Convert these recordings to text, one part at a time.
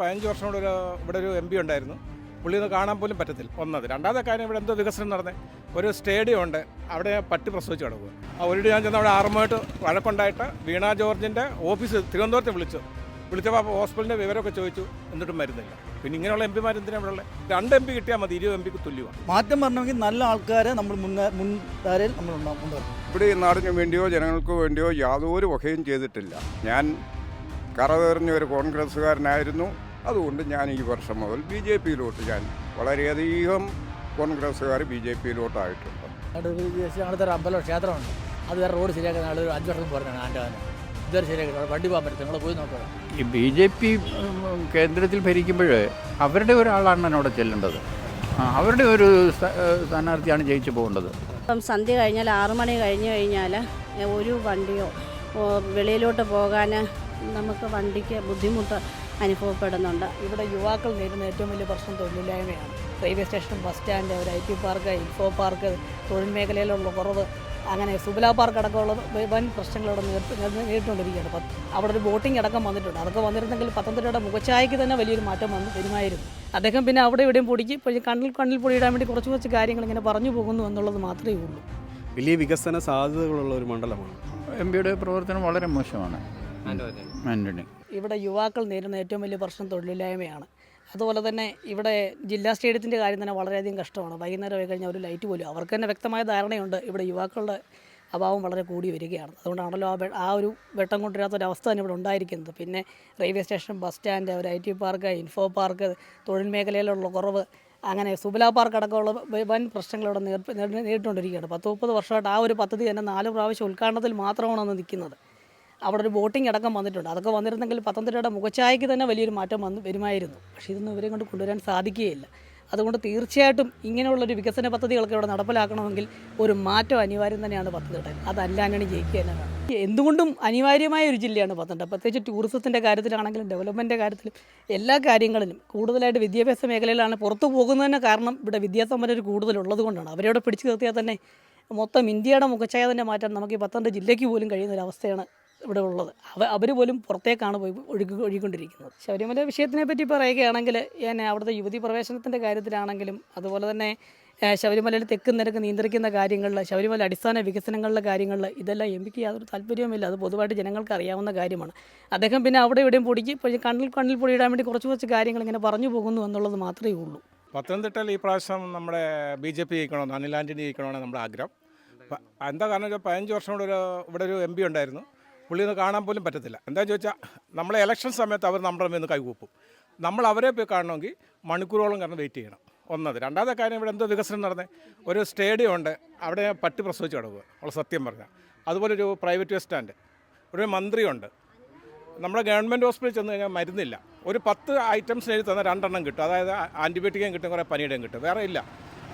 പതിനഞ്ച് വർഷം കൂടെ ഒരു ഇവിടെ ഒരു എം പി ഉണ്ടായിരുന്നു. പുള്ളി ഒന്ന് കാണാൻ പോലും പറ്റത്തില്ല. ഒന്നത്. രണ്ടാമത്തെ കാര്യം ഇവിടെ എന്തോ വികസനം നടന്നേ. ഒരു സ്റ്റേഡിയം ഉണ്ട്. അവിടെ പട്ടി പ്രസവിച്ച് കിടക്കുക ആ ഒരു ഞാൻ ചെന്ന് അവിടെ ആറുമായിട്ട് വഴക്കുണ്ടായിട്ട് വീണ ജോർജിന്റെ ഓഫീസ് തിരുവനന്തപുരത്ത് വിളിച്ചു. വിളിച്ചപ്പോൾ ഹോസ്പിറ്റലിന്റെ വിവരമൊക്കെ ചോദിച്ചു. എന്നിട്ടും മരുന്നില്ല. പിന്നെ ഇങ്ങനെയുള്ള എം പിമാർ എന്തിനാണ് ഇവിടെ ഉള്ളത് രണ്ട് എം പി കിട്ടിയാൽ മതി. ഇരുപത് എം പിക്ക് തുല്യമാണ് മാറ്റം പറഞ്ഞെങ്കിൽ നല്ല ആൾക്കാരെ നമ്മൾ മുന്നേ മുൻധാരയിൽ നമ്മൾ ഇവിടെ ഈ നാടിന് വേണ്ടിയോ ജനങ്ങൾക്ക് വേണ്ടിയോ യാതൊരു വകയും ചെയ്തിട്ടില്ല. ഞാൻ കറതേറിഞ്ഞ ഒരു കോൺഗ്രസ്സുകാരനായിരുന്നു. അതുകൊണ്ട് ഞാൻ ഈ വർഷം മുതൽ ബി ജെ പിയിലോട്ട് ഞാൻ വളരെയധികം കോൺഗ്രസ്സുകാർ ബി ജെ പിയിലോട്ടായിട്ടുണ്ട്. അവിടെ ഒരു അമ്പലം ക്ഷേത്രമുണ്ട്. അത് വേറെ റോഡ് ശരിയാക്കുന്ന ആൾ ഒരു അഞ്ച് വർഷം പോരാണ് ആന്റെ ഇതുവരെ ശരിയാക്കുന്നത് വണ്ടി പോകാൻ പറ്റും നിങ്ങൾ പോയി നോക്കുക ഈ ബി ജെ പി കേന്ദ്രത്തിൽ ഭരിക്കുമ്പോൾ അവരുടെ ഒരാളാണ് എന്നോട് ചെല്ലേണ്ടത്. അവരുടെ ഒരു സ്ഥാനാർത്ഥിയാണ് ജയിച്ചു പോകേണ്ടത്. ഇപ്പം സന്ധ്യ കഴിഞ്ഞാൽ ആറു മണി കഴിഞ്ഞ് കഴിഞ്ഞാൽ ഒരു വണ്ടിയോ വെളിയിലോട്ട് പോകാൻ നമുക്ക് വണ്ടിക്ക് ബുദ്ധിമുട്ട് അനുഭവപ്പെടുന്നുണ്ട്. ഇവിടെ യുവാക്കൾ നേരിടുന്ന ഏറ്റവും വലിയ പ്രശ്നം തൊഴിലില്ലായ്മയാണ്. റെയിൽവേ സ്റ്റേഷൻ ബസ് സ്റ്റാൻഡ് ഒരു I T park info park തൊഴിൽ മേഖലയിലുള്ള കുറവ് അങ്ങനെ സുബല പാർക്ക് അടക്കമുള്ള വൻ പ്രശ്നങ്ങളോട് അവിടെ നേരിട്ട് നേരിട്ട് നേരിട്ടുകൊണ്ടിരിക്കുകയാണ്. അപ്പം അവിടെ ഒരു ബോട്ടിംഗ് അടക്കം വന്നിട്ടുണ്ട്. അതൊക്കെ വന്നിരുന്നെങ്കിൽ പത്തനംതിട്ടയുടെ മുഖച്ഛായയ്ക്ക് തന്നെ വലിയൊരു മാറ്റം വന്ന് വരുമായിരുന്നു അദ്ദേഹം പിന്നെ അവിടെ ഇവിടെയും പൊടിക്ക് പക്ഷേ കണ്ണിൽ കണ്ണിൽ പൊടിയിടാൻ വേണ്ടി കുറച്ച് കുറച്ച് കാര്യങ്ങൾ ഇങ്ങനെ പറഞ്ഞു പോകുന്നു എന്നുള്ളത് മാത്രമേ ഉള്ളൂ. വലിയ വികസന സാധ്യതകളുള്ള ഒരു മണ്ഡലമാണ്. എം പിയുടെ പ്രവർത്തനം വളരെ മോശമാണ്. ആന്റണി ഇവിടെ യുവാക്കൾ നേരിടുന്ന ഏറ്റവും വലിയ പ്രശ്നം തൊഴിലില്ലായ്മയാണ്. അതുപോലെ തന്നെ ഇവിടെ ജില്ലാ സ്റ്റേഡിയത്തിന്റെ കാര്യം തന്നെ വളരെയധികം കഷ്ടമാണ്. വൈകുന്നേരം ആയി കഴിഞ്ഞാൽ ഒരു ലൈറ്റ് പോലും അവർക്ക് തന്നെ വ്യക്തമായ ധാരണയുണ്ട്. ഇവിടെ യുവാക്കളുടെ അഭാവം വളരെ കൂടി വരികയാണ്. അതുകൊണ്ടാണല്ലോ ആ ആ ഒരു വെട്ടം കൊണ്ടുവരാത്ത ഒരു അവസ്ഥ തന്നെ ഇവിടെ ഉണ്ടായിരിക്കുന്നത്. പിന്നെ റെയിൽവേ സ്റ്റേഷൻ ബസ് സ്റ്റാൻഡ് ഒരു I T park info park തൊഴിൽ മേഖലയിലുള്ള കുറവ് അങ്ങനെ സുബല പാർക്ക് അടക്കമുള്ള വൻ പ്രശ്നങ്ങൾ ഇവിടെ നേരിട്ട് നേരിട്ട് നേരിട്ടുകൊണ്ടിരിക്കുകയാണ്. പത്ത് മുപ്പത് വർഷമായിട്ട് ആ ഒരു പദ്ധതി തന്നെ നാല് പ്രാവശ്യം ഉദ്ഘാടനത്തിൽ മാത്രമാണ് അന്ന് നിൽക്കുന്നത്. അവിടെ ഒരു ബോട്ടിംഗ് അടക്കം വന്നിട്ടുണ്ട്. അതൊക്കെ വന്നിരുന്നെങ്കിൽ പത്തനംതിട്ടയുടെ മുഖച്ഛായയ്ക്ക് തന്നെ വലിയൊരു മാറ്റം വന്ന് വരുമായിരുന്നു. പക്ഷേ ഇതൊന്നും ഇവരെ കൊണ്ട് കൊണ്ടുവരാൻ സാധിക്കുകയില്ല. അതുകൊണ്ട് തീർച്ചയായിട്ടും ഇങ്ങനെയുള്ളൊരു വികസന പദ്ധതികളൊക്കെ ഇവിടെ നടപ്പിലാക്കണമെങ്കിൽ ഒരു മാറ്റം അനിവാര്യം തന്നെയാണ് പത്തനംതിട്ട അതല്ലാണ്ടാണ് ജയിക്കുക തന്നെ എന്തുകൊണ്ടും അനിവാര്യമായ ഒരു ജില്ലയാണ് പത്തനംതിട്ട. പ്രത്യേകിച്ച് ടൂറിസത്തിന്റെ കാര്യത്തിലാണെങ്കിലും ഡെവലപ്മെന്റിന്റെ കാര്യത്തിലും എല്ലാ കാര്യങ്ങളിലും കൂടുതലായിട്ട് വിദ്യാഭ്യാസ മേഖലയിലാണ് പുറത്തു പോകുന്നതിന് കാരണം ഇവിടെ വിദ്യാസമ്പന്നർ കൂടുതലുള്ളത് കൊണ്ടാണ്. അവരവിടെ പിടിച്ചു നിർത്തിയാൽ തന്നെ മൊത്തം ഇന്ത്യയുടെ മുഖച്ഛായ തന്നെ മാറ്റാൻ നമുക്ക് ഈ പത്തനംതിട്ട ജില്ലയ്ക്ക് പോലും കഴിയുന്ന ഒരു അവസ്ഥയാണ് ഇവിടെ ഉള്ളത്. അവ അവർ പോലും പുറത്തേക്കാണ് പോയി ഒഴുകി ഒഴുകിക്കൊണ്ടിരിക്കുന്നത്. ശബരിമല വിഷയത്തിനെ പറ്റി പറയുകയാണെങ്കിൽ ഞാൻ അവിടുത്തെ യുവതി പ്രവേശനത്തിന്റെ കാര്യത്തിലാണെങ്കിലും അതുപോലെ തന്നെ ശബരിമലയിൽ തെക്ക് നിരക്ക് നിയന്ത്രിക്കുന്ന കാര്യങ്ങളിൽ ശബരിമല അടിസ്ഥാന വികസനങ്ങളിലെ കാര്യങ്ങളിൽ ഇതെല്ലാം എം പിക്ക് യാതൊരു താല്പര്യവുമില്ല. അത് പൊതുവായിട്ട് ജനങ്ങൾക്ക് അറിയാവുന്ന കാര്യമാണ്. അദ്ദേഹം പിന്നെ അവിടെ ഇവിടെയും പൊടിക്ക് കണ്ണിൽ കണ്ണിൽ പൊടിയിടാൻ വേണ്ടി കുറച്ച് കുറച്ച് കാര്യങ്ങൾ ഇങ്ങനെ പറഞ്ഞു പോകുന്നു എന്നുള്ളത് മാത്രമേ ഉള്ളൂ. പത്തനംതിട്ടയിൽ ഈ പ്രാവശ്യം നമ്മുടെ ബി ജെ പി ജയിക്കണമെന്ന് അനിൽ ആന്റണി ജയിക്കണമെന്നാണ് നമ്മുടെ ആഗ്രഹം. എന്താ കാരണം വെച്ചാൽ പതിനഞ്ച് വർഷം കൂടെ ഒരു ഇവിടെ ഒരു എം പി ഉണ്ടായിരുന്നു. പുള്ളി ഒന്ന് കാണാൻ പോലും പറ്റത്തില്ല. എന്താ ചോദിച്ചാൽ നമ്മളെ ഇലക്ഷൻ സമയത്ത് അവർ നമ്മുടെ നിന്ന് കൈകൂപ്പും. നമ്മൾ അവരെ പോയി കാണണമെങ്കിൽ മണിക്കൂറോളം കാരണം വെയിറ്റ് ചെയ്യണം. ഒന്നത്. രണ്ടാമത്തെ കാര്യം ഇവിടെ എന്തോ വികസനം നടന്നത് ഒരു സ്റ്റേഡിയം ഉണ്ട്. അവിടെ പട്ടി പ്രസവിച്ച് കിടക്കുക ഉള്ള സത്യം പറഞ്ഞാൽ അതുപോലെ ഒരു പ്രൈവറ്റ് ബസ് സ്റ്റാൻഡ് ഒരു മന്ത്രിയുണ്ട്. നമ്മുടെ ഗവൺമെന്റ് ഹോസ്പിറ്റലിൽ ചെന്ന് കഴിഞ്ഞാൽ മരുന്നില്ല. ഒരു പത്ത് ഐറ്റംസ് എഴുതി തന്നാൽ രണ്ടെണ്ണം കിട്ടും. അതായത് ആന്റിബയോട്ടിക്കും കിട്ടും കുറേ പനിയുടെയും കിട്ടും. വേറെ ഇല്ല.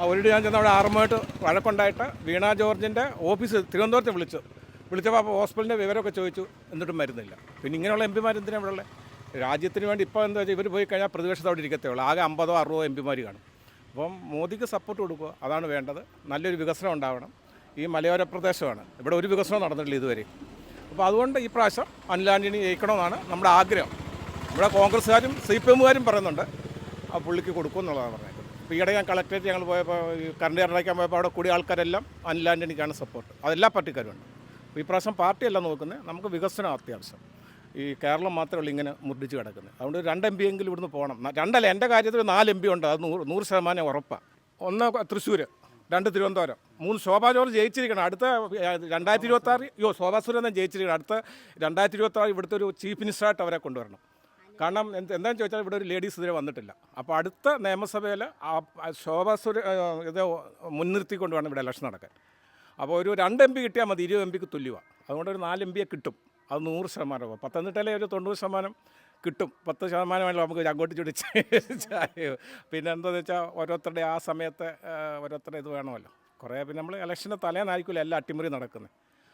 ആ ഒരു ഞാൻ ചെന്ന് അവിടെ ആറുമായിട്ട് വഴക്കുണ്ടായിട്ട് വീണ ജോർജിന്റെ ഓഫീസ് തിരുവനന്തപുരത്ത് വിളിച്ചു. വിളിച്ചപ്പോൾ ഹോസ്പിറ്റലിന്റെ വിവരമൊക്കെ ചോദിച്ചു. എന്നിട്ടും മരുന്നില്ല പിന്നെ ഇങ്ങനെയുള്ള എം പിമാർ എന്തിനാണ് ഇവിടെ ഉള്ളത് രാജ്യത്തിന് വേണ്ടി ഇപ്പോൾ എന്താ വെച്ചാൽ ഇവർ പോയി കഴിഞ്ഞാൽ പ്രതിപക്ഷത്ത് അവിടെ ഇരിക്കത്തേ ഉള്ളൂ. ആകെ അമ്പതോ അറുപതോ എം പിമാർ കാണും. അപ്പം മോദിക്ക് സപ്പോർട്ട് കൊടുക്കുക. അതാണ് വേണ്ടത്. നല്ലൊരു വികസനം ഉണ്ടാവണം. ഈ മലയോര പ്രദേശമാണ്. ഇവിടെ ഒരു വികസനം നടന്നിട്ടില്ല ഇതുവരെ. അപ്പോൾ അതുകൊണ്ട് ഈ പ്രാവശ്യം അനിലാൻഡിനി ജയിക്കണമെന്നാണ് നമ്മുടെ ആഗ്രഹം. ഇവിടെ കോൺഗ്രസ്സുകാരും സി പി എമ്മുകാരും പറയുന്നുണ്ട്. ആ പുള്ളിക്ക് കൊടുക്കുമെന്നുള്ളതാണ് പറഞ്ഞത്. ഇപ്പോൾ ഈയിടെ ഞാൻ കളക്ടറേറ്റ് ഞങ്ങൾ പോയപ്പോൾ കറണ്ട് ഇറക്കാൻ പോയപ്പോൾ അവിടെ കൂടിയ ആൾക്കാരെല്ലാം അനിലാൻഡിനിക്കാണ് സപ്പോർട്ട് അതെല്ലാ പാർട്ടിക്കാരുമുണ്ട്. അപ്പോൾ ഈ പ്രാവശ്യം പാർട്ടിയല്ല നോക്കുന്നത് നമുക്ക് വികസനം അത്യാവശ്യം. ഈ കേരളം മാത്രമല്ല ഇങ്ങനെ മുട്ടിച്ച് കിടക്കുന്നത്. അതുകൊണ്ട് രണ്ട് എം പി എങ്കിലും ഇവിടുന്ന് പോകണം. രണ്ടല്ല എന്റെ കാര്യത്തിൽ നാല് എം പി ഉണ്ട്. അത് നൂറ് നൂറ് ശതമാനം ഉറപ്പാണ് ഒന്ന് തൃശ്ശൂർ രണ്ട് തിരുവനന്തപുരം. മൂന്ന് ശോഭാ ജോർജ് ജയിച്ചിരിക്കണം. അടുത്ത രണ്ടായിരത്തി ഇരുപത്തി ആറ് യോ ശോഭാ സുരേന്ദ്രൻ ജയിച്ചിരിക്കണം. അടുത്ത രണ്ടായിരത്തി ഇരുപത്തി ആറ് ഇവിടുത്തെ ഒരു ചീഫ് മിനിസ്റ്ററായിട്ട് അവരെ കൊണ്ടുവരണം. കാരണം എന്ത് എന്താണെന്ന് ചോദിച്ചാൽ ഇവിടെ ഒരു ലേഡീസ് ഇതുവരെ വന്നിട്ടില്ല. അപ്പോൾ അടുത്ത നിയമസഭയിൽ ശോഭാ സുര ഇത് മുൻനിർത്തിക്കൊണ്ട് വേണം ഇവിടെ ഇലക്ഷൻ നടക്കാൻ. അപ്പോൾ ഒരു രണ്ട് എം പി കിട്ടിയാൽ മതി ഇരുപത് എം പിക്ക് തുല്യമാണ് അതുകൊണ്ട് ഒരു നാല് എം പിയെ കിട്ടും. അത് നൂറ് ശതമാനം പത്തനംതിട്ടയിലെ ഒരു തൊണ്ണൂറ് ശതമാനം കിട്ടും? പത്ത് ശതമാനമാണല്ലോ നമുക്ക് അങ്ങോട്ട് ചുടിച്ച് പിന്നെ എന്താണെന്ന് വെച്ചാൽ ഓരോരുത്തരുടെ ആ സമയത്ത് ഓരോരുത്തരുടെ ഇത് വേണമല്ലോ. കുറേ പിന്നെ നമ്മൾ ഇലക്ഷന്റെ തലേന്നായിരിക്കില്ല എല്ലാ അട്ടിമറി നടക്കുന്നത്.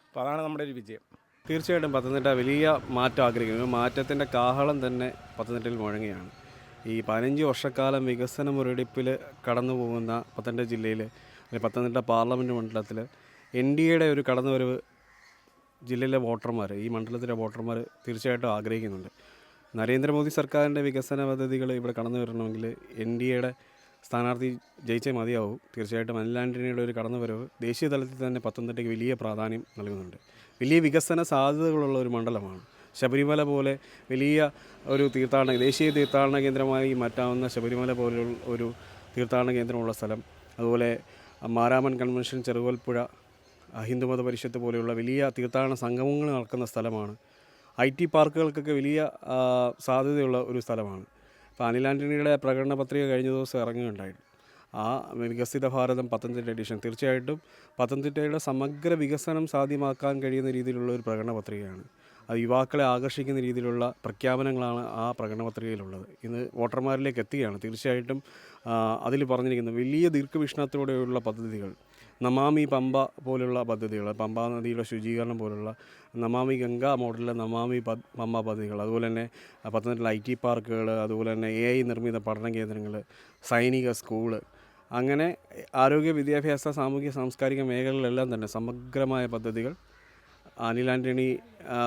അപ്പോൾ അതാണ് നമ്മുടെ ഒരു വിജയം. തീർച്ചയായിട്ടും പത്തനംതിട്ട വലിയ മാറ്റം ആഗ്രഹിക്കുന്നു. മാറ്റത്തിന്റെ കാഹളം തന്നെ പത്തനംതിട്ടയിൽ മുഴങ്ങിയാണ് ഈ പതിനഞ്ച് വർഷക്കാലം വികസന മുരടിപ്പിൽ കടന്നു പോകുന്ന പത്തനംതിട്ട ജില്ലയിൽ അല്ലെങ്കിൽ പത്തനംതിട്ട പാർലമെന്റ് മണ്ഡലത്തിൽ എൻ ഡി എയുടെ ഒരു കടന്നുവരവ് ജില്ലയിലെ വോട്ടർമാർ ഈ മണ്ഡലത്തിലെ വോട്ടർമാർ തീർച്ചയായിട്ടും ആഗ്രഹിക്കുന്നുണ്ട്. നരേന്ദ്രമോദി സർക്കാരിന്റെ വികസന പദ്ധതികൾ ഇവിടെ കടന്നു വരണമെങ്കിൽ എൻ ഡി എയുടെ സ്ഥാനാർത്ഥി ജയിച്ചേ മതിയാവും. തീർച്ചയായിട്ടും അനിൽ ആന്റണിയുടെ ഒരു കടന്നുവരവ് ദേശീയ തലത്തിൽ തന്നെ പത്തനംതിട്ടയ്ക്ക് വലിയ പ്രാധാന്യം നൽകുന്നുണ്ട്. വലിയ വികസന സാധ്യതകളുള്ള ഒരു മണ്ഡലമാണ്. ശബരിമല പോലെ വലിയ ഒരു തീർത്ഥാടന ദേശീയ തീർത്ഥാടന കേന്ദ്രമായി മാറ്റാവുന്ന ശബരിമല പോലുള്ള ഒരു തീർത്ഥാടന കേന്ദ്രമുള്ള സ്ഥലം അതുപോലെ മാരാമൻ കൺവെൻഷൻ ചെറുകോൽപ്പുഴ ഹിന്ദുമത പരിഷത്ത് പോലെയുള്ള വലിയ തീർത്ഥാടന സംഗമങ്ങൾ നടക്കുന്ന സ്ഥലമാണ്. ഐ ടി പാർക്കുകൾക്കൊക്കെ വലിയ സാധ്യതയുള്ള ഒരു സ്ഥലമാണ്. ഇപ്പോൾ അനിൽ ആന്റണിയുടെ പ്രകടന പത്രിക കഴിഞ്ഞ ദിവസം ഇറങ്ങുകയുണ്ടായിരുന്നു ആ വികസിത ഭാരതം പത്തനംതിട്ട എഡിഷൻ തീർച്ചയായിട്ടും പത്തനംതിട്ടയുടെ സമഗ്ര വികസനം സാധ്യമാക്കാൻ കഴിയുന്ന രീതിയിലുള്ള ഒരു പ്രകടന പത്രികയാണ്. അത് യുവാക്കളെ ആകർഷിക്കുന്ന രീതിയിലുള്ള പ്രഖ്യാപനങ്ങളാണ് ആ പ്രകടന പത്രികയിലുള്ളത്. ഇന്ന് വോട്ടർമാരിലേക്ക് എത്തുകയാണ്. തീർച്ചയായിട്ടും അതിൽ പറഞ്ഞിരിക്കുന്ന വലിയ ദീർഘവീക്ഷണത്തോടെയുള്ള പദ്ധതികൾ. നമാമി പമ്പ പോലുള്ള പദ്ധതികൾ പമ്പ നദിയുടെ ശുചീകരണം പോലുള്ള നമാമി ഗംഗ മോഡലിലെ നമാമി പമ്പ പദ്ധതികൾ അതുപോലെ തന്നെ പത്തനംതിട്ട ഐ ടി പാർക്കുകൾ അതുപോലെ തന്നെ എ ഐ നിർമ്മിത പഠന കേന്ദ്രങ്ങൾ സൈനിക സ്കൂൾ അങ്ങനെ ആരോഗ്യ വിദ്യാഭ്യാസ സാമൂഹ്യ സാംസ്കാരിക മേഖലകളിലെല്ലാം തന്നെ സമഗ്രമായ പദ്ധതികൾ അനിൽ ആന്റണി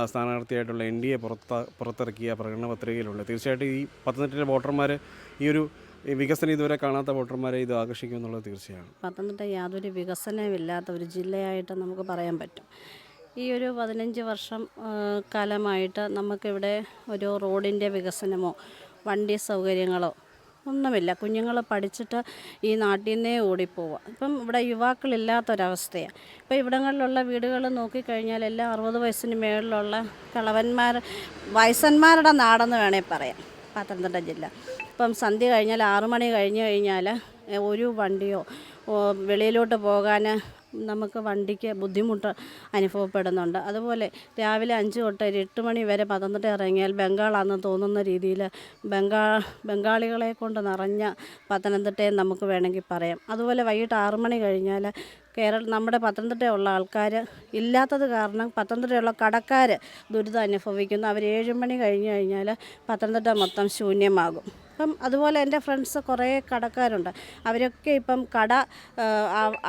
സ്ഥാനാർത്ഥിയായിട്ടുള്ള എൻ ഡി എ പുറത്ത പുറത്തിറക്കിയ പ്രകടന പത്രികയിലുണ്ട് തീർച്ചയായിട്ടും ഈ പത്തനംതിട്ടയിലെ വോട്ടർമാർ ഈ ഒരു ഈ വികസനം ഇതുവരെ കാണാത്ത വോട്ടർമാരെ ഇത് ആകർഷിക്കും എന്നുള്ളത് തീർച്ചയാണ്. പത്തനംതിട്ട യാതൊരു വികസനമില്ലാത്ത ഒരു ജില്ലയായിട്ട് നമുക്ക് പറയാൻ പറ്റും. ഈ ഒരു പതിനഞ്ച് വർഷം കാലമായിട്ട് നമുക്കിവിടെ ഒരു റോഡിന്റെ വികസനമോ വണ്ടി സൗകര്യങ്ങളോ ഒന്നുമില്ല. കുഞ്ഞുങ്ങൾ പഠിച്ചിട്ട് ഈ നാട്ടിൽ നിന്നേ ഓടിപ്പോവുക ഇപ്പം ഇവിടെ യുവാക്കളില്ലാത്തൊരവസ്ഥയാണ് ഇപ്പം ഇവിടങ്ങളിലുള്ള വീടുകൾ നോക്കിക്കഴിഞ്ഞാൽ എല്ലാം അറുപത് വയസ്സിന് മേളിലുള്ള കളവന്മാർ വയസ്സന്മാരുടെ നാടെന്ന് വേണേൽ പറയാം പത്തനംതിട്ട ജില്ല. ഇപ്പം സന്ധ്യ കഴിഞ്ഞാൽ ആറു മണി കഴിഞ്ഞ് കഴിഞ്ഞാൽ ഒരു വണ്ടിയോ വെളിയിലോട്ട് പോകാൻ നമുക്ക് വണ്ടിക്ക് ബുദ്ധിമുട്ട് അനുഭവപ്പെടുന്നുണ്ട്. അതുപോലെ രാവിലെ അഞ്ച് തൊട്ട് ഒരു എട്ട് മണി വരെ പത്തനംതിട്ട ഇറങ്ങിയാൽ ബംഗാളാണെന്ന് തോന്നുന്ന രീതിയിൽ ബംഗാ ബംഗാളികളെ കൊണ്ട് നിറഞ്ഞ പത്തനംതിട്ടയെ നമുക്ക് വേണമെങ്കിൽ പറയാം. അതുപോലെ വൈകിട്ട് ആറു മണി കഴിഞ്ഞാൽ കേരള നമ്മുടെ പത്തനംതിട്ടയുള്ള ആൾക്കാർ ഇല്ലാത്തത് കാരണം പത്തനംതിട്ടയുള്ള കടക്കാർ ദുരിതം അനുഭവിക്കുന്നു. അവർ ഏഴ് മണി കഴിഞ്ഞ് കഴിഞ്ഞാൽ പത്തനംതിട്ട മൊത്തം ശൂന്യമാകും. അപ്പം അതുപോലെ എന്റെ ഫ്രണ്ട്സ് കുറേ കടക്കാരുണ്ട്. അവരൊക്കെ ഇപ്പം കട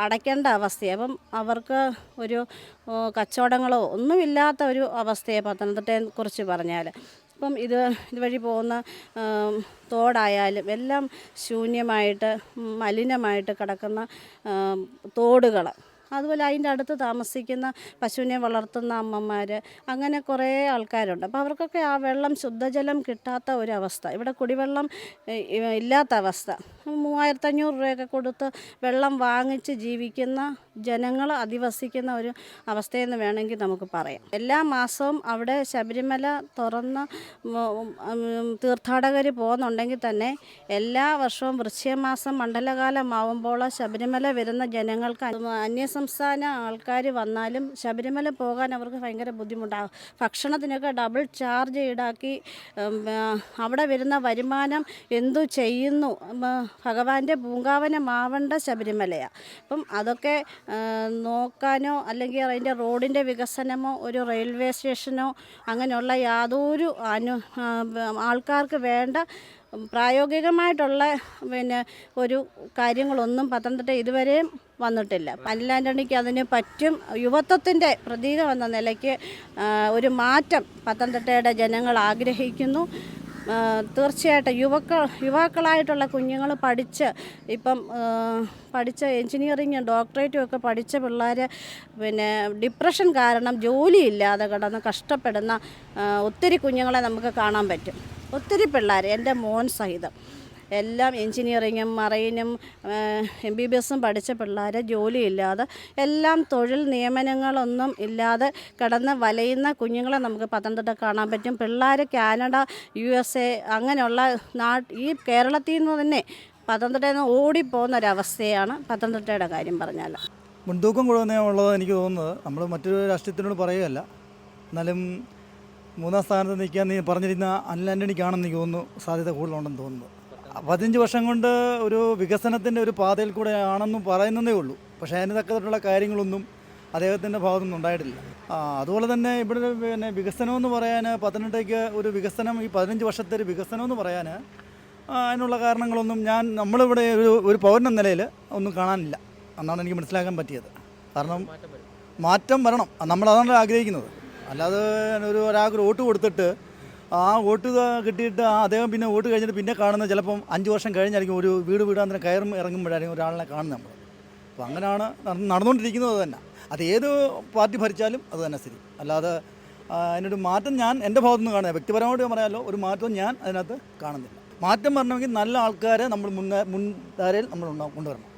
അടയ്ക്കേണ്ട അവസ്ഥയാണ് അപ്പം അവർക്ക് ഒരു കച്ചവടങ്ങളോ ഒന്നുമില്ലാത്ത ഒരു അവസ്ഥയെ പത്തനംതിട്ടയെ കുറിച്ച് പറഞ്ഞാൽ ഇപ്പം ഇത് ഇതുവഴി പോകുന്ന തോടായാലും എല്ലാം ശൂന്യമായിട്ട് മലിനമായിട്ട് കിടക്കുന്ന തോടുകൾ അതുപോലെ അതിന്റെ അടുത്ത് താമസിക്കുന്ന പശുവിനെ വളർത്തുന്ന അമ്മമാർ അങ്ങനെ കുറേ ആൾക്കാരുണ്ട്. അപ്പോൾ അവർക്കൊക്കെ ആ വെള്ളം ശുദ്ധജലം കിട്ടാത്ത ഒരവസ്ഥ. ഇവിടെ കുടിവെള്ളം ഇല്ലാത്ത അവസ്ഥ. മൂവായിരത്തഞ്ഞൂറ് രൂപയൊക്കെ കൊടുത്ത് വെള്ളം വാങ്ങിച്ച് ജീവിക്കുന്ന ജനങ്ങൾ അധിവസിക്കുന്ന ഒരു അവസ്ഥയെന്ന് വേണമെങ്കിൽ നമുക്ക് പറയാം. എല്ലാ മാസവും അവിടെ ശബരിമല തുറന്ന് തീർത്ഥാടകർ പോകുന്നുണ്ടെങ്കിൽ തന്നെ എല്ലാ വർഷവും വൃശ്ചികമാസം മണ്ഡലകാലമാവുമ്പോൾ ശബരിമല വരുന്ന ജനങ്ങൾക്ക് അന്യ- അന്യസംസ്ഥാന ആൾക്കാർ വന്നാലും ശബരിമല പോകാൻ അവർക്ക് ഭയങ്കര ബുദ്ധിമുട്ടാകും. ഭക്ഷണത്തിനൊക്കെ ഡബിൾ ചാർജ് ഈടാക്കി അവിടെ വരുന്ന വരുമാനം എന്തു ചെയ്യുന്നു? ഭഗവാന്റെ പൂങ്കാവനമാവേണ്ട ശബരിമലയാണ് അപ്പം അതൊക്കെ നോക്കാനോ അല്ലെങ്കിൽ അതിന്റെ റോഡിന്റെ വികസനമോ ഒരു റെയിൽവേ സ്റ്റേഷനോ അങ്ങനെയുള്ള യാതൊരു അനു ആൾക്കാർക്ക് വേണ്ട പ്രായോഗികമായിട്ടുള്ള പിന്നെ ഒരു കാര്യങ്ങളൊന്നും പത്തനംതിട്ട ഇതുവരെയും വന്നിട്ടില്ല. പല്ലാന്റണിക്ക് അതിന് പറ്റും. യുവത്വത്തിന്റെ പ്രതീകം എന്ന നിലയ്ക്ക് ഒരു മാറ്റം പത്തനംതിട്ടയുടെ ജനങ്ങൾ ആഗ്രഹിക്കുന്നു. തീർച്ചയായിട്ടും യുവക്കൾ യുവാക്കളായിട്ടുള്ള കുഞ്ഞുങ്ങൾ പഠിച്ച് ഇപ്പം പഠിച്ച എൻജിനീയറിങ് ഡോക്ടറേറ്റും ഒക്കെ പഠിച്ച പിള്ളേർ പിന്നെ ഡിപ്രഷൻ കാരണം ജോലിയില്ലാതെ കിടന്ന് കഷ്ടപ്പെടുന്ന ഒത്തിരി കുഞ്ഞുങ്ങളെ നമുക്ക് കാണാൻ പറ്റും. ഒത്തിരി പിള്ളേർ എന്റെ മോൻ സഹിതം. എല്ലാം എൻജിനീയറിങ്ങും മറൈനും എം ബി ബി എസും പഠിച്ച പിള്ളേർ ജോലിയില്ലാതെ എല്ലാം തൊഴിൽ നിയമനങ്ങളൊന്നും ഇല്ലാതെ കിടന്ന് വലയുന്ന കുഞ്ഞുങ്ങളെ നമുക്ക് പത്തനംതിട്ട കാണാൻ പറ്റും. പിള്ളേർ കാനഡ യു എസ് എ അങ്ങനെയുള്ള നാട്ട് ഈ കേരളത്തിൽ നിന്ന് തന്നെ പത്തനംതിട്ടയിൽ നിന്ന് ഓടിപ്പോകുന്ന ഒരവസ്ഥയാണ് പത്തനംതിട്ടയുടെ കാര്യം പറഞ്ഞാൽ. മുൻതൂക്കം ഉള്ളത് എനിക്ക് തോന്നുന്നത്. നമ്മൾ മറ്റൊരു രാഷ്ട്രീയത്തിനോട് പറയുകയല്ല. എന്നാലും മൂന്നാം സ്ഥാനത്ത് നിൽക്കാൻ നീ പറഞ്ഞിരുന്ന അനിൽ ആന്റണിക്കാണെന്ന് എനിക്ക് തോന്നുന്നു സാധ്യത കൂടുതലുണ്ടെന്ന് തോന്നുന്നത്. പതിനഞ്ച് വർഷം കൊണ്ട് ഒരു വികസനത്തിന്റെ ഒരു പാതയിൽ കൂടെ ആണെന്ന് പറയുന്നതേ ഉള്ളൂ. പക്ഷേ അതിന് തക്കതായിട്ടുള്ള കാര്യങ്ങളൊന്നും അദ്ദേഹത്തിന്റെ ഭാഗത്തുനിന്ന് ഉണ്ടായിട്ടില്ല. അതുപോലെ തന്നെ ഇവിടെ പിന്നെ വികസനമെന്ന് പറയാൻ പത്തനംതിട്ടയ്ക്ക് ഒരു വികസനം ഈ പതിനഞ്ച് വർഷത്തെ ഒരു വികസനമെന്ന് പറയാൻ അതിനുള്ള കാരണങ്ങളൊന്നും ഞാൻ നമ്മളിവിടെ ഒരു ഒരു പൗരൻ എന്ന നിലയിൽ ഒന്നും കാണാനില്ല എന്നാണ് എനിക്ക് മനസ്സിലാക്കാൻ പറ്റിയത്. കാരണം മാറ്റം വരണം. നമ്മളതാണ് ആഗ്രഹിക്കുന്നത്. അല്ലാതെ ഒരു ഒരാൾക്ക് ഒരു വോട്ട് കൊടുത്തിട്ട് ആ വോട്ട് കിട്ടിയിട്ട് അദ്ദേഹം പിന്നെ വോട്ട് കഴിഞ്ഞിട്ട് പിന്നെ കാണുന്ന ചിലപ്പം അഞ്ച് വർഷം കഴിഞ്ഞായിരിക്കും ഒരു വീട് വീടാന്തരം കയറും ഇറങ്ങുമ്പോഴായിരിക്കും ഒരാളിനെ കാണുന്നത് നമ്മൾ. അപ്പോൾ അങ്ങനെയാണ് നടന്നുകൊണ്ടിരിക്കുന്നത് തന്നെ. അത് ഏത് പാർട്ടി ഭരിച്ചാലും അത് തന്നെ സ്ഥിതി. അല്ലാതെ അതിനൊരു മാറ്റം ഞാൻ എന്റെ ഭാഗത്തുനിന്ന് കാണുന്നത് വ്യക്തിപരമായിട്ട് പറയാമല്ലോ ഒരു മാറ്റം ഞാൻ അതിനകത്ത് കാണുന്നില്ല. മാറ്റം വരണമെങ്കിൽ നല്ല ആൾക്കാരെ നമ്മൾ മുൻകാ മുൻധാരയിൽ നമ്മൾ കൊണ്ടുവരണം.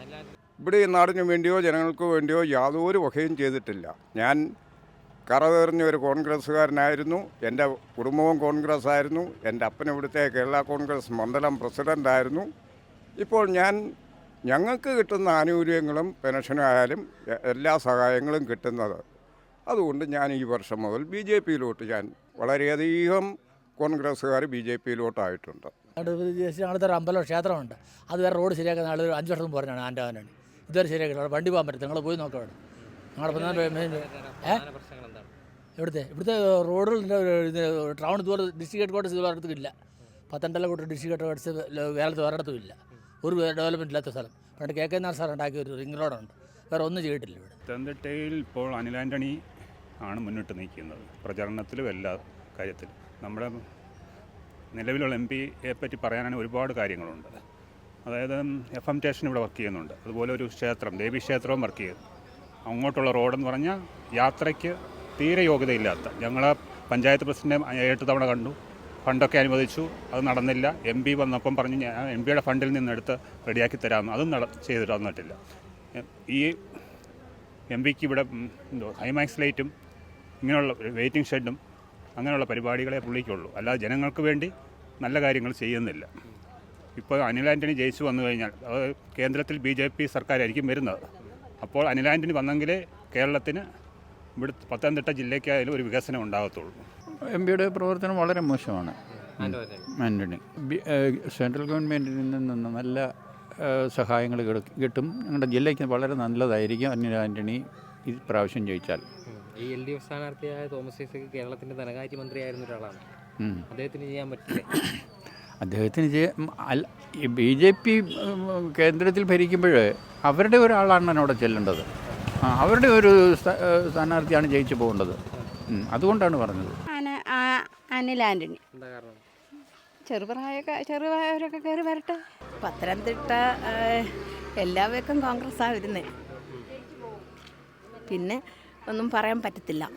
ഇവിടെ ഈ നാടിനു വേണ്ടിയോ ജനങ്ങൾക്ക് വേണ്ടിയോ യാതൊരു വകയും ചെയ്തിട്ടില്ല. ഞാൻ കറതേറിഞ്ഞ ഒരു കോൺഗ്രസ്സുകാരനായിരുന്നു. എന്റെ കുടുംബവും കോൺഗ്രസ് ആയിരുന്നു എന്റെ അപ്പൻ ഇവിടുത്തെ കേരള കോൺഗ്രസ് മണ്ഡലം പ്രസിഡന്റായിരുന്നു ഇപ്പോൾ ഞാൻ ഞങ്ങൾക്ക് കിട്ടുന്ന ആനുകൂല്യങ്ങളും പെൻഷനും ആയാലും എല്ലാ സഹായങ്ങളും കിട്ടുന്നത്. അതുകൊണ്ട് ഞാൻ ഈ വർഷം മുതൽ ബി ജെ പിയിലോട്ട് ഞാൻ വളരെയധികം കോൺഗ്രസ്സുകാർ ബി ജെ പിയിലോട്ടായിട്ടുണ്ട്. ഞങ്ങളുടെ ഒരു അമ്പലം ക്ഷേത്രമുണ്ട്. അത് വേറെ റോഡ് ശരിയാക്കുന്ന ആൾ ഒരു അഞ്ച് വർഷം പറഞ്ഞാണ് ആൻഡാനാണ് ഇതുവരെ ശരിയാക്കി വണ്ടി പോകാൻ പറ്റും നിങ്ങൾ പോയി നോക്കാം അവിടെ. ഞങ്ങളുടെ ഇവിടുത്തെ ഇവിടുത്തെ റോഡുകളുടെ ടൗൺ ഇതുപോലെ ഡിസ്ട്രിക്ട് ഹെഡ് ക്വാർട്ടേഴ്സ് ഇതുപോലെ ഇല്ല പത്തനംതിട്ട കൂട്ട് ഡിസ്ട്രിക്ട് ഹെഡ് ക്വാർട്ടേഴ്സ് കേരളത്തിൽ ഇല്ല. ഒരു ഡെവലപ്മെന്റ് ഇല്ലാത്ത സ്ഥലം. പണ്ട് കെ. കെ. നാർ സാർ ഉണ്ടാക്കിയ ഒരു റിംഗ് റോഡുണ്ട് വേറെ ഒന്നും ചെയ്തിട്ടില്ല ഇവിടെ. പത്തനംതിട്ടയിൽ ഇപ്പോൾ അനിൽ ആന്റണി ആണ് മുന്നിട്ട് നിൽക്കുന്നത്. പ്രചരണത്തിലും എല്ലാ കാര്യത്തിലും. നമ്മുടെ നിലവിലുള്ള എം പിയെ പറ്റി പറയാനാണെങ്കിൽ ഒരുപാട് കാര്യങ്ങളുണ്ട്. അതായത് എഫ് എം സ്റ്റേഷൻ ഇവിടെ വർക്ക് ചെയ്യുന്നുണ്ട്. അതുപോലെ ഒരു ക്ഷേത്രം ദേവീക്ഷേത്രവും വർക്ക് ചെയ്യുന്നു. അങ്ങോട്ടുള്ള റോഡെന്ന് പറഞ്ഞാൽ യാത്രയ്ക്ക് തീരെ യോഗ്യതയില്ലാത്ത. ഞങ്ങൾ പഞ്ചായത്ത് പ്രസിഡന്റ് എട്ട് തവണ കണ്ടു. ഫണ്ടൊക്കെ അനുവദിച്ചു. അത് നടന്നില്ല. എം പി വന്നപ്പം പറഞ്ഞ് ഞാൻ എം പിയുടെ ഫണ്ടിൽ നിന്നെടുത്ത് റെഡിയാക്കി തരാമെന്ന്. അതും നട ചെയ്തു തന്നിട്ടില്ല. ഈ എം പിക്ക് ഇവിടെ എന്തോ ഹൈമാക്സ് ലൈറ്റും ഇങ്ങനെയുള്ള വെയിറ്റിംഗ് ഷെഡും അങ്ങനെയുള്ള പരിപാടികളെ പുള്ളിക്കുള്ളൂ. അല്ലാതെ ജനങ്ങൾക്ക് വേണ്ടി നല്ല കാര്യങ്ങൾ ചെയ്യുന്നില്ല. ഇപ്പോൾ അനിൽ ആന്റണി ജയിച്ചു വന്നു കഴിഞ്ഞാൽ അത് കേന്ദ്രത്തിൽ ബി ജെ പി സർക്കാരായിരിക്കും വരുന്നത്. അപ്പോൾ അനിൽ ആന്റണി വന്നെങ്കിലേ കേരളത്തിന് ഇവിടെ പത്തനംതിട്ട ജില്ലയ്ക്കായാലും ഒരു വികസനം ഉണ്ടാകത്തുള്ളൂ. എം പിയുടെ പ്രവർത്തനം വളരെ മോശമാണ്. ആന്റണി സെൻട്രൽ ഗവൺമെന്റിൽ നിന്ന് നല്ല സഹായങ്ങൾ കിട്ടും. ഞങ്ങളുടെ ജില്ലയ്ക്ക് വളരെ നല്ലതായിരിക്കും അന്യ ആന്റണി ഈ പ്രാവശ്യം ജയിച്ചാൽ. ഈ എൽ ഡി എഫ് സ്ഥാനാർത്ഥിയായ തോമസ് ഐസക് കേരളത്തിന്റെ ധനകാര്യമന്ത്രിയായിരുന്ന ഒരാളാണ്. അദ്ദേഹത്തിന് ചെയ്യാൻ പറ്റില്ല? അദ്ദേഹത്തിന് ചെയ്യ- ഉം, അല്ല ഈ ബി ജെ പി കേന്ദ്രത്തിൽ ഭരിക്കുമ്പോൾ അവരുടെ ഒരാളാണ് അവിടെ ചെല്ലേണ്ടത്. അവരുടെ ഒരു സ്ഥാ- സ്ഥാനാർത്ഥിയാണ് ജയിച്ചു പോകേണ്ടത്. അതുകൊണ്ടാണ് പറഞ്ഞത്. അനിൽ ആന്റണി. ചെറുപ്രായമൊക്കെ ചെറുപ്രായവരൊക്കെ കയറി വരട്ടെ. പത്തനംതിട്ട എല്ലാവർക്കും കോൺഗ്രസ്സാണ് വരുന്നത് പിന്നെ ഒന്നും പറയാൻ പറ്റത്തില്ല.